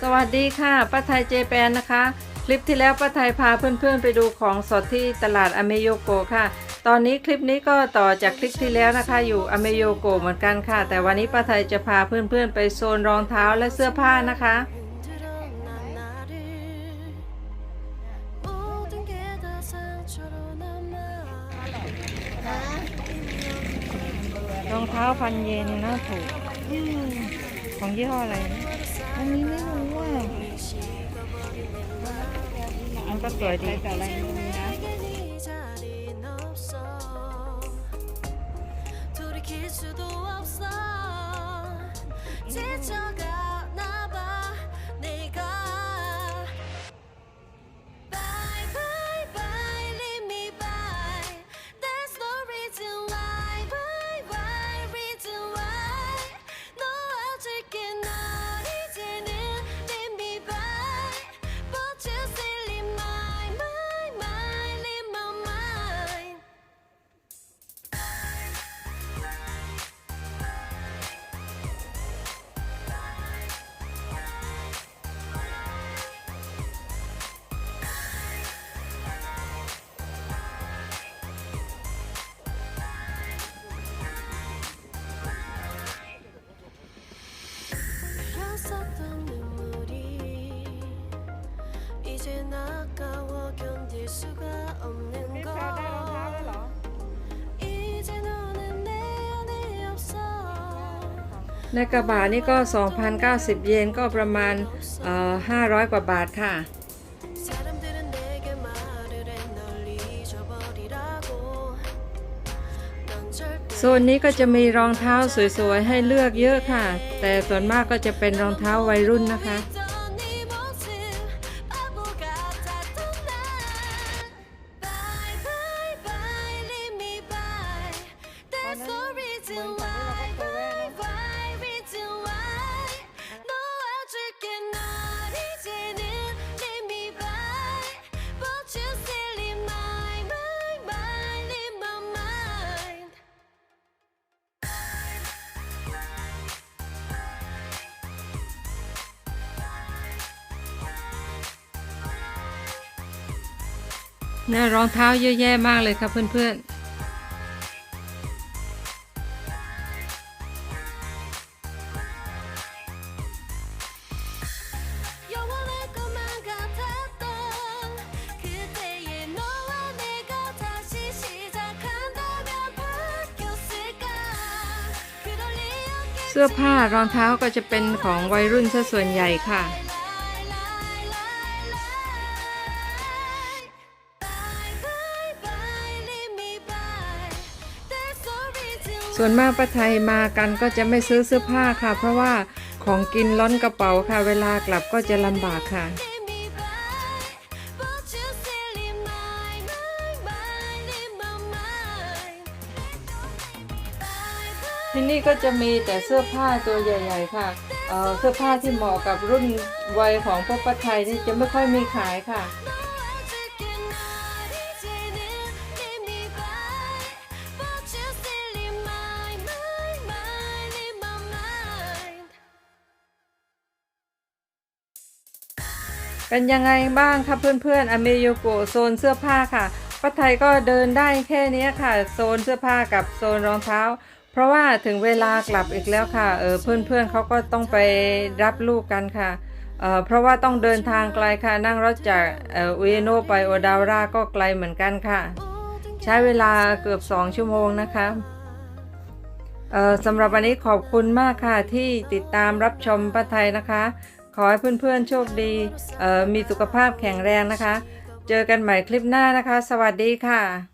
สวัสดีค่ะป้าไทยเจแปนนะคะ คลิปที่แล้วป้าไทยพาเพื่อนๆ ไปดูของสดที่ตลาดอเมโยโกค่ะ ตอนนี้คลิปนี้ก็ต่อจากคลิปที่แล้วนะคะ อยู่อเมโยโกเหมือนกันค่ะ แต่วันนี้ป้าไทยจะพาเพื่อนๆ ไปโซนรองเท้าและเสื้อผ้านะคะรองเท้าพันเยนน่าถูกของยี่ห้ออะไรนะ อันนี้ไม่รู้ว่า อันก็สวยดี แต่อะไรไม่รู้นะ 내겐 이 자리는 없어 돌이킬 수도 없어 지쳐가 ในกระบะนี่ก็ 2,090 เยนก็ประมาณเอ่อ500 กว่าบาทค่ะ โซนนี้ก็จะมีรองเท้าสวยๆ ให้เลือกเยอะค่ะ แต่ส่วนมากก็จะเป็นรองเท้าวัยรุ่นนะคะ น่ารองเท้าเยอะแยะมากเลยครับเพื่อนๆเสื้อผ้ารองเท้าก็จะเป็นของวัยรุ่นซะส่วนใหญ่ค่ะ ส่วนมากป้าไทยมากันก็จะไม่ซื้อเสื้อผ้าค่ะ เพราะว่าของกินล้นกระเป๋าค่ะ เวลากลับก็จะลำบากค่ะที่นี่ก็จะมีแต่เสื้อผ้าตัวใหญ่ ๆ ค่ะเเสื้อผ้าที่เหมาะกับรุ่นวัยของพวกป้าไทยนี่จะไม่ค่อยมีขายค่ะ เป็นยังไงบ้างคะเพื่อนๆอเมโยโกโซนเสื้อผ้าค่ะป้าไทยก็เดินได้แค่นี้ค่ะ โซนเสื้อผ้ากับโซนรองเท้า เพราะว่าถึงเวลากลับอีกแล้วค่ะเออเพื่อนๆเขาก็ต้องไปรับลูกกันค่ะเออเพราะว่าต้องเดินทางไกลค่ะนั่งรถจากเออเอโนไปโอดาวราก็ไกลเหมือนกันค่ะ ใช้เวลาเกือบ 2 ชั่วโมงนะคะเออสำหรับวันนี้ขอบคุณมากค่ะที่ติดตามรับชมป้าไทยนะคะ ขอให้เพื่อนๆโชคดีมีสุขภาพแข็งแรงนะคะ เจอกันใหม่คลิปหน้านะคะ สวัสดีค่ะ